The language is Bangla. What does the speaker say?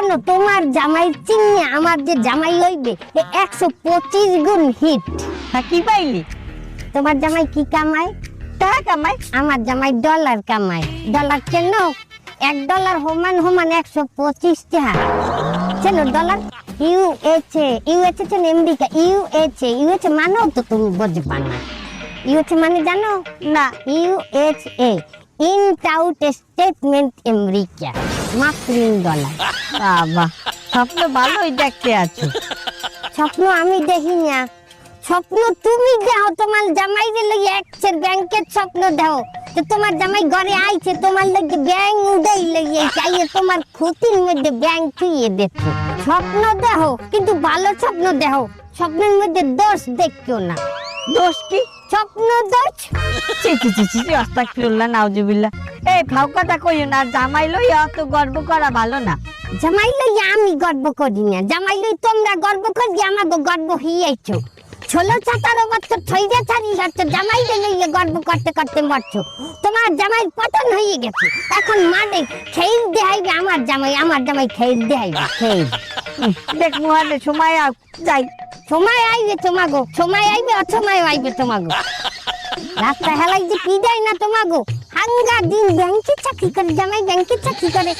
শোনো তোমার জামাই চিনিয়া আমার যে জামাই লইবে এ একশো পঁচিশ গুণ হিট কি পাইলি? তোমার জামাই কি কামায়? টাকা কামাই আমার জামাই ডলার কামায়। ডলার কেন এক ডলার সমান সমান একশো পঁচিশ টাকা। কেন ডলার ইউএচএ ইউএচএ চেন আমেরিকা ইউএচএ ইউএচএ মানেও তো তুমি বুঝবা না। ইউএচএ মানে জানো? না। ইউএচএ ইনট আউট স্টেটমেন্ট আমেরিকা। মাত্রিন ডলার। বাবা স্বপ্ন ভালোই দেখতে আছো। স্বপ্ন আমি দেখি না স্বপ্ন তুমি দেখো তোমার জামাই যে লই একচের ব্যাংকের স্বপ্ন দেও। যে তোমার জামাই ঘরে আইছে তোমার লাগে ব্যাংক উড়াই লইয়ে চাইয়ে তোমার ক্ষতির মধ্যে ব্যাংক থুইয়ে দেখো স্বপ্ন দেখো কিন্তু ভালো স্বপ্ন দেখো স্বপ্নের মধ্যে দোষ দেখিও না। দোষ কি? স্বপ্ন দোষ চি চি চি চি আস্তাগফিরুল্লাহ এই কথা কইও না জামাই লইয়া অত গর্ব করা ভালো না। জামাই লই আমি গর্ব করি না। জামাই লই তোমরা গর্ব করি আমাকে গর্ব হইয়াইছো। ষোলো চাতারো বছর থইরে ছাড়ি হচ্ছে জামাই লইয়ে গর্ব করতে করতে মরছো। তোমার জামাই পতন হয়ে গেছে। এখন মাঠে খেল দেহাইবে আমার জামাই আমার জামাই খেল দেহাইবে হুম, দেখ মুহানে সময় যাই। সময় আইবে তোমাগো, সময় আইবে অসময় আইবে তোমাগো। রাস্তা হেলাই যে কি যায় না তোমাগো? হাঙ্গা দিন ব্যাংকে চাকরি করে, জামাই ব্যাংকে চাকরি করে।